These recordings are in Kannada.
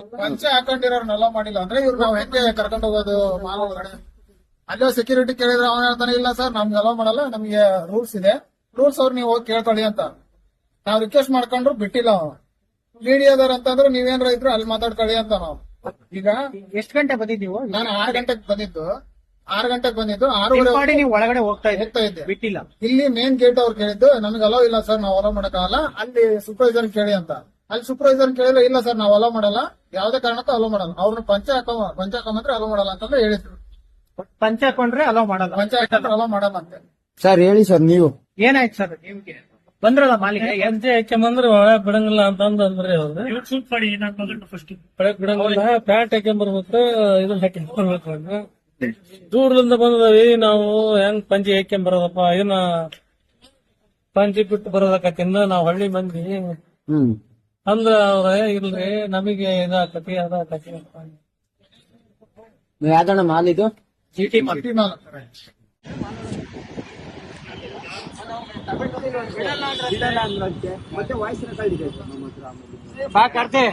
ಪಂಚೆ ಹಾಕೊಂಡಿರೋರ್ನೆಲ್ಲ ಮಾಡಿಲ್ಲ ಅಂದ್ರೆ ಇವ್ರು ನಾವ್ ಹೆಂಗೆ ಕರ್ಕೊಂಡು ಹೋಗೋದು ಮಾಲ್ ಒಳಗಡೆ? ಅಲ್ಲೇ ಸೆಕ್ಯೂರಿಟಿ ಕೇಳಿದ್ರೆ ಅವನ ಹೇಳ್ತಾನೆ ಇಲ್ಲ ಸರ್ ನಮ್ಗೆ ಅಲೋ ಮಾಡಲ್ಲ ನಮ್ಗೆ ರೂಲ್ಸ್ ಇದೆ. ರೂಲ್ಸ್ ಅವ್ರು ನೀವು ಹೋಗಿ ಕೇಳ್ಕೊಳ್ಳಿ ಅಂತ. ನಾವ್ ರಿಕ್ವೆಸ್ಟ್ ಮಾಡ್ಕೊಂಡ್ರು ಬಿಟ್ಟಿಲ್ಲ ಅವ್ನು. ಮೀಡಿಯಾದವ್ರ ಅಂತಂದ್ರೆ ನೀವೇನ್ರ ಇದ್ರು ಅಲ್ಲಿ ಮಾತಾಡ್ಕೊಳ್ಳಿ ಅಂತ ನಾವು. ಈಗ ಎಷ್ಟು ಗಂಟೆ ಬಂದಿದ್ ನೀವು? ನಾನು ಆರು ಗಂಟೆಗೆ ಬಂದಿದ್ದು. ಆರು ಗಂಟೆಗೆ ಬಂದಿದ್ದು. ಆರೂವರೆ ಮಾಡಿ ನೀವು ಒಳಗಡೆ ಹೋಗ್ತಾ ಇದ್ದೆ ಹೋಗ್ತಾ ಇದ್ದೆ. ಬಿಟ್ಟಿಲ್ಲ. ಇಲ್ಲಿ ಮೇನ್ ಗೇಟ್ ಅವ್ರು ಕೇಳಿದ್ದು ನಮ್ಗೆ ಅಲೋ ಇಲ್ಲ ಸರ್ ನಾವು ಅಲೋ ಮಾಡಕ್ಕಾಗಲ್ಲ. ಅಲ್ಲಿ ಸೂಪರ್ವೈಸರ್ ಕೇಳಿ ಅಂತ. ಅಲ್ಲಿ ಸೂಪರ್ವೈಸರ್ ಕೇಳಿದ್ರೆ ಇಲ್ಲ ಸರ್ ನಾವು ಅಲೋ ಮಾಡಲ್ಲ. ಯಾವ್ದೇ ಕಾರಣಕ್ಕೂ ಅಲೋ ಮಾಡಲ್ಲ. ಅವ್ರನ್ನ ಪಂಚ ಹಾಕೋ ಪಂಚ ಹಾಕೊಂಬಂದ್ರೆ ಅಲೋ ಮಾಡಲ್ಲ ಅಂತಂದ್ರೆ ಹೇಳಿದ್ರು. ಪಂಚ ಹಾಕೊಂಡ್ರೆ ಅಲೋ ಮಾಡಲ್ಲ. ಪಂಚ ಹಾಕೊಂಡ್ರೆ ಅಲೋ ಮಾಡಲ್ಲ ಅಂತ. ಸರ್ ಹೇಳಿ ಸರ್ ನೀವು. ಏನಾಯ್ತು ಸರ್ ನಿಮ್ಗೆ? ಬಂದ್ರಲ್ಲ ಮಾಲೀಕ? ಎಂಜೆ ಹೆಚ್ಚೆ ಬಂದ್ರೆ? ಒಳಗ್ ಬಿಡಂಗಿಲ್ಲ ಅಂತ ಅಂದ್ ಅಂದ್ರೆ ಅವ್ರು ಒಳಗ್ ಬಿಡಂಗಿಲ್ಲ. ಪ್ಯಾಂಟ್ ಇದನ್ನ ಹಾಕಿ ಅಂತ ದೂರದಿಂದ ಬಂದದವಿ ನಾವು ಹೆಂಗ್ ಪಂಚಿ ಹಾಕ್ಯಂಬರೋದಪ್ಪ? ಏನ ಪಂಚಿ ಬಿಟ್ಟು ಬರೋದಕ್ಕಿಂತ ನಾವ್ ಹಳ್ಳಿ ಮಂದಿ ಹ್ಮ್. ಅಂದ್ರ ಅವ್ರ ಇಲ್ರಿ ನಮಗೆ ಇದಾಕತಿ ಅದಾಕತಿ ಅಂತ ಯಾವ್ದಣ್ಣ ಮಾಲ್ ಇದು? ಚೀಟಿ ಮಟ್ಟಿ ಮಾಲ್. ಬಾ ಕರ್ತೆ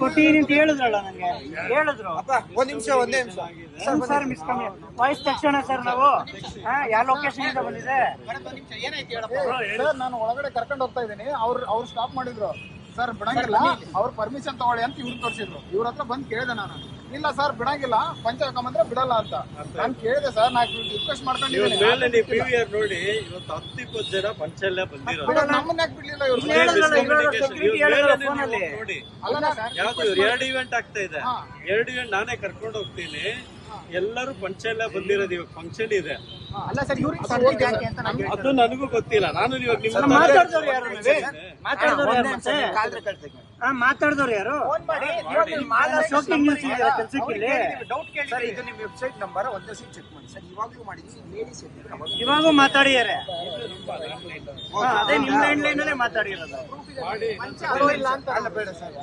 ಕೊಟ್ಟಿದ್ದೀನಿ ಅಂತ ಹೇಳಿದ್ರಲ್ಲ ನಂಗೆ. ಹೇಳಿದ್ರು. ಒಂದ್ ನಿಮಿಷ ಒಂದೇ ನಿಮಿಷ. ಸರ್ ಸರ್ ಮಿಸ್ ಕಮ್ಮಿ. ವಾಯ್ಸ್ ತಕ್ಷಣ ಸರ್ ನಾವು. ಹಾ, ಯಾವ ಲೊಕೇಶನ್ ಇಂದ ಬಂದಿದೆ ಸರ್ ನಾನು ಒಳಗಡೆ ಕರ್ಕೊಂಡು ಹೋಗ್ತಾ ಇದ್ದೀನಿ. ಅವ್ರು ಅವ್ರು ಸ್ಟಾಪ್ ಮಾಡಿದ್ರು. ಸರ್ ಬಿಡಂಗಿಲ್ಲ. ಅವ್ರ ಪರ್ಮಿಷನ್ ತಗೊಳ್ಳಿ ಅಂತ ಇವ್ರು ತೋರಿಸಿದ್ರು. ಇವ್ರ ಹತ್ರ ಬಂದ್ ಕೇಳಿದೆ ನಾನು. ಇಲ್ಲ ಸರ್ ಬಿಡಂಗಿಲ್ಲ. ಪಂಚ ಹಾಕೊಂಬಂದ್ರೆ ಬಿಡಲ್ಲ ಅಂತ. ನಾನು ಕೇಳಿದೆ ಸರ್ ನಾ ರಿಕ್ವೆಸ್ಟ್ ಮಾಡ್ಕೊಂಡಿದ್ದೀನಿ. ವಿ ನೋಡಿ ಇವತ್ತು ಹತ್ತು ಇಪ್ಪತ್ತು ಜನ ಪಂಚಲ್ಲೇ ಬಂದಿರೋದು. ನಮ್ಮನ್ನ ಯಾಕೆ ಬಿಡ್ಲಿಲ್ಲ ಇವ್ರು. ನೋಡಿ. ಅಲ್ಲ ಸರ್ ಯಾವ್ದು ಇವ್ರು ಎರಡು ಇವೆಂಟ್ ಆಗ್ತಾ ಇದೆ. ಹಾ. ಎರಡು ಇವೆಂಟ್ ನಾನೇ ಕರ್ಕೊಂಡು ಹೋಗ್ತೀನಿ. ಎಲ್ಲರೂ ಪಂಚಲ್ಲೇ ಬಂದಿರೋದು ಇವಾಗ ಫಂಕ್ಷನ್ ಇದೆ. ಅಲ್ಲ ಸರ್ ಇವ್ರಿಗೆ ಯಾಕೆ ಅಂತ ನಮ್ಗೆ ಅದು ನನಗೂ ಗೊತ್ತಿಲ್ಲ. ನಾನು ಇವಾಗ ನಿಮ್ಮ ಮಾತಾಡ್ದವ್ರು ಯಾರು ಇವಾಗ ಮಾತಾಡಿದಾರೆ ಯಾರು ಮತ್ತೆ? ಮಾತಾಡ್ದವ್ರು ಯಾರು? ಶೋಕಿಂಗ್ ನ್ಯೂಸ್ ಇದೆ ಕೆಲ್ಸಕ್ಕೆ ಇಲ್ಲಿ. ಸರ್ ಇದು ನಿಮ್ ವೆಬ್ಸೈಟ್ ನಂಬರ್ ಒಂದೇ ಚೆಕ್ ಮಾಡಿ. ಸರ್ ಇವಾಗಲೂ ಮಾಡಿದೀನಿ ಲೇಡೀಸ್ ಇವಾಗೂ ಮಾತಾಡಿದ್ದಾರೆ. ಹಾ, ಅದೇ ನಿಮ್ ಲೈನ್ ಲೈನ್ ಅಲ್ಲೇ ಮಾತಾಡಿರೋದು. ಇಲ್ಲ ಅಂತ ಅಲ್ಲ ಬೇಡ ಸರ್.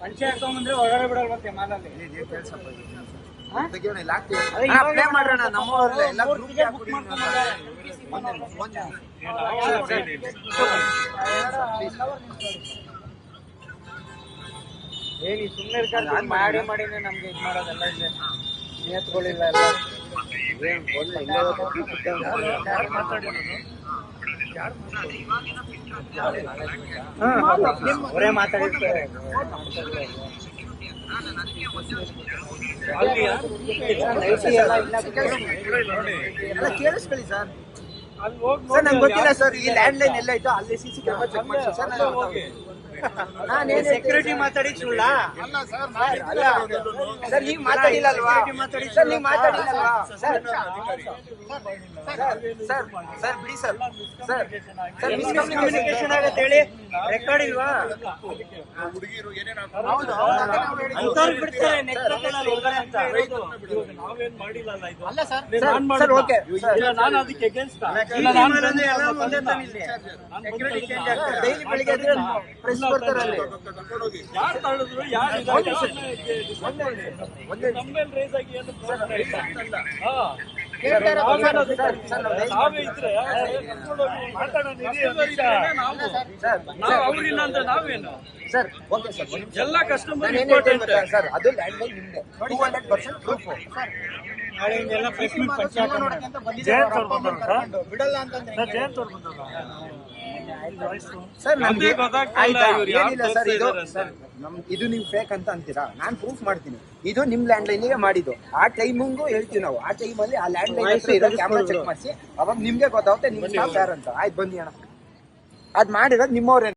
ಪಂಚೆ ಹಾಕೊಂಬಂದ್ರೆ ಒಳಗಡೆ ಬಿಡಲ್ವಂತೆ ಮಾಲಲ್ಲಿ. ಮಾಡೋಣ ನಮ್ಮವ್ರಲ್ಲ ಎಲ್ಲ ಮೂರ್ ಗ್ರೂಪ್ ticket book ಮಾಡ್ಕೊಂಬಂದ್ರೆ. ಏನ್ ಈ ಸುಮ್ನೆ ಇರ್ತಾರೆ ಮಾಡಿ ಮಾಡಿನೇ ನಮ್ಗೆ ಇದ್ ಮಾಡೋದಲ್ಲ ಇದೆ ನಿಯತ್ಗಳಿಲ್ಲ ಎಲ್ಲ. ಅವರೇ ಮಾತಾಡಿರ್ತಾರೆ ಕೇಳಿಸ್ಕೊಳ್ಳಿ ಸರ್ ಸರ್ ನಂಗೆ ಗೊತ್ತಿಲ್ಲ ಸರ್ ಈ ಲ್ಯಾಂಡ್ ಲೈನ್ ಎಲ್ಲ ಇತ್ತು ಅಲ್ಲಿ ಸಿ ಸಿ ಕ್ಯಾಮ್ರಾ ಚೆಕ್ ಮಾಡಿ ಸರ್ ಸೆಕ್ಯೂರಿಟಿ ಮಾತಾಡಿ ಸುಳ್ಳ ಅಲ್ಲ ಸರ್ ಸರ್ ನೀವು ಸರ್ ನೀವು ಮಾತಾಡಿಲ್ಲಲ್ವಾ ಸರ್ ಸರ್ ಸರ್ ಬಿಡಿ ಸರ್ ಸರ್ ಸರ್ ಮಿಸ್ಕಮ್ಯುನಿಕೇಶನ್ ಆಗತ್ತೆ ಹೇಳಿ ರೆಕಾರ್ಡ್ ಇಲ್ವಾ ಹುಡುಗಿರು ಬಿಡ್ತಾರೆ ನಾವೇನ್ ಮಾಡಿಲ್ಲಲ್ಲ ಅಲ್ಲ ಸರ್ ಸರ್ ಓಕೆ ನಾನು ಅದಕ್ಕೆ ಅಗೇನ್ಸ್ಟ್ ಒಂದೇ. ಡೈಲಿ ಬೆಳಿಗ್ಗೆ ಪ್ರೆಸ್ ಬರ್ತಾರೆ ಅಲ್ಲಿ ಸರ್ ನಾವು ಅವ್ರಿಲ್ಲ ಅಂದ್ರೆ ನಾವೇನು? ಸರ್ ಓಕೆ ಸರ್ ಎಲ್ಲ ಕಸ್ಟಮರ್ ಸರ್ ಅದು landline two hundred percent proof ಬಿಡಲ್ಲ ಅಂತಂದ್ರೆ ಸರ್ ನಮ್ಗೆ ಅದೇ ಗೊತ್ತಾಗ್ತಾ ಇಲ್ಲ ಆಯ್ತಾ? ಇವ್ರು ಏನಿಲ್ಲ ಸರ್ ಇದು ಸರ್? ನಮ್ ಇದು ನೀವು ಫೇಕ್ ಅಂತ ಅಂತೀರಾ? ನಾನ್ ಪ್ರೂಫ್ ಮಾಡ್ತೀನಿ. ಇದು ನಿಮ್ ಲ್ಯಾಂಡ್ ಲೈನ್ಗೆ ಮಾಡಿದ್ದು. ಆ ಟೈಮಿಂಗು ಹೇಳ್ತೀವಿ ನಾವು. ಆ ಟೈಮಲ್ಲಿ ಆ ಲ್ಯಾಂಡ್ ಲೈನ್ ಇರೋ ಕ್ಯಾಮ್ರಾ ಚೆಕ್ ಮಾಡಿಸಿ. ಅವಾಗ ನಿಮ್ಗೆ ಗೊತ್ತಾಗುತ್ತೆ ನಿಮ್ ಸ್ಟಾಫ್ ಅಂತ. ಆಯ್ತು ಬನ್ನಿ ಅಣ್ಣ. ಅದ್ ಮಾಡಿರೋದು ನಿಮ್ಮವ್ರೆ.